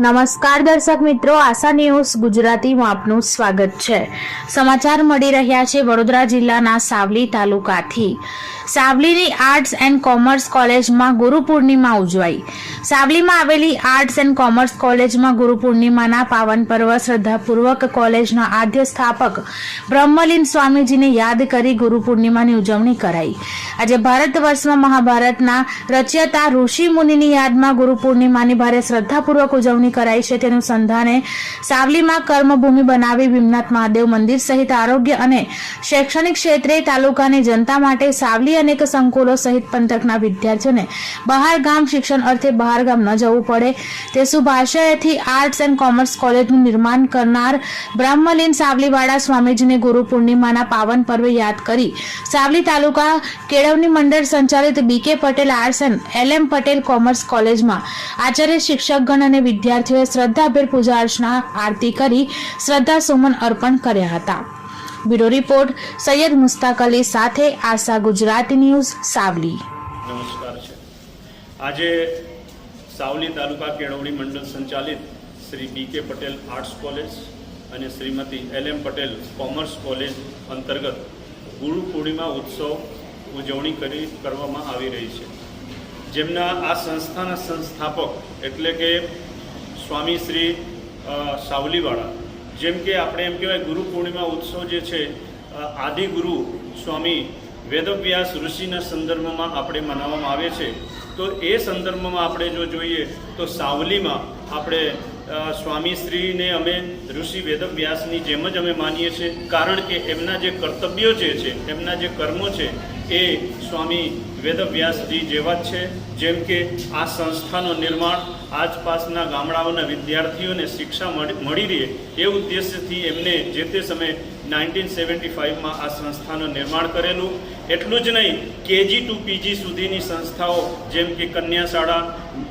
નમસ્કાર દર્શક મિત્રો, આશા ન્યૂઝ ગુજરાતીમાં આપનું સ્વાગત છે. સમાચાર મળી રહ્યા છે વડોદરા જિલ્લાના સાવલી તાલુકાથી. સાવલીની આર્ટ્સ એન્ડ કોમર્સ કોલેજમાં ગુરુ પૂર્ણિમા ઉજવાઈ. સાવલીમાં આવેલી આર્ટ્સ એન્ડ કોમર્સ કોલેજમાં ગુરુ પૂર્ણિમાના પાવન પર્વ શ્રદ્ધાપૂર્વક કોલેજના આદ્ય સ્થાપક બ્રહ્મલીન સ્વામીજીને યાદ કરી ગુરુ પૂર્ણિમાની ઉજવણી કરાઈ. આજે ભારત વર્ષમાં મહાભારતના રચયતા ઋષિ મુનિની યાદમાં ગુરુ પૂર્ણિમાની ભારે શ્રદ્ધાપૂર્વક ઉજવણી કરાઈ છે. તેનું સંધાને સાવલીમાં કર્મભૂમિ બનાવી ભીમનાથ મહાદેવ મંદિર સહિત આરોગ્ય અને શૈક્ષણિક ક્ષેત્રે તાલુકાની જનતા માટે સાવલી અનેક સંકુલો સહિત પંથકના વિદ્યાર્થીઓને બહાર ગામ શિક્ષણ અર્થે બહાર ગામ ન જવું પડે. તે શુભ આશયથી આર્ટ્સ એન્ડ કોમર્સ કોલેજનું નિર્માણ કરનાર બ્રહ્મલીન સાવલીવાળા સ્વામીજીને ગુરુ પૂર્ણિમાના પાવન પર્વે યાદ કરી સાવલી તાલુકા કેળવણી મંડળ સંચાલિત BK Patel arts and L M Patel commerce કોલેજમાં આચાર્ય શિક્ષકગણ અને વિદ્યાર્થીઓએ શ્રદ્ધાભેર પૂજા અર્ચના આરતી કરી શ્રદ્ધા સુમન અર્પણ કર્યા હતા. બ્યુરો રિપોર્ટ, સૈયદ મુસ્તાક અલી સાથે આશા ગુજરાતી ન્યૂઝ, સાવલી. નમસ્કાર આજે સાવલી તાલુકા કેળવણી મંડળ સંચાલિત શ્રી બી કે પટેલ આર્ટ્સ કોલેજ અને Shrimati L M Patel commerce college અંતર્ગત ગુરુ પૂર્ણિમા ઉત્સવ ઉજવણી કરી કરવામાં આવી રહી છે. જેમના આ સંસ્થાના સંસ્થાપક એટલે કે સ્વામી શ્રી સાવલીવાળા. જેમ કે આપણે એમ કહેવાય, ગુરુ પૂર્ણિમા ઉત્સવ જે છે આદિગુરુ સ્વામી વેદવ્યાસ ઋષિના સંદર્ભમાં આપણે મનાવવામાં આવે છે. તો એ સંદર્ભમાં આપણે જો જોઈએ, તો સાવલીમાં આપણે સ્વામીશ્રીને અમે ઋષિ વેદવ્યાસની જેમ જ અમે માનીએ છીએ. કારણ કે એમના જે કર્તવ્યો જે છે એમના જે કર્મો છે એ સ્વામી વેદવ્યાસજી જેવા જ છે. જેમ કે આ સંસ્થાનું નિર્માણ આસપાસના ગામડાઓના વિદ્યાર્થીઓને શિક્ષા મળી રહે એ ઉદ્દેશ્યથી એમને જે તે સમયે નાઇન્ટીન સેવન્ટી ફાઇવમાં આ સંસ્થાનું નિર્માણ કરેલું. એટલું જ નહીં કેજી ટુ પીજી સુધીની સંસ્થાઓ જેમ કે કન્યા શાળા અ,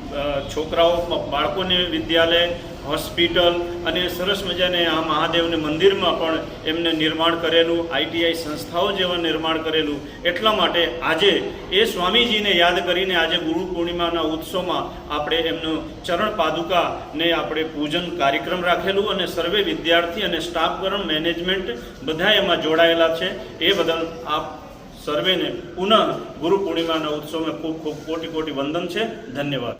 છોકરાઓ, બાળકોને વિદ્યાલય, હોસ્પિટલ અને સરસ મજાને આ મહાદેવને મંદિરમાં પણ એમને નિર્માણ કરેલું આઈટીઆઈ સંસ્થાઓ જેવા નિર્માણ કરેલું, એટલા માટે આજે એ સ્વામીજીને યાદ કરીને આજે ગુરુ પૂર્ણિમાના ઉત્સવમાં આપણે એમનું ચરણ પાદુકાને આપણે પૂજન કાર્યક્રમ રાખેલું અને સર્વે વિદ્યાર્થી અને સ્ટાફગણ મેનેજમેન્ટ બધા એમાં જોડાયેલા છે. એ બદલ આપ સર્વેને પુનઃ ગુરુ પૂર્ણિમાના ઉત્સવમાં ખૂબ ખૂબ કોટી કોટી વંદન છે. ધન્યવાદ.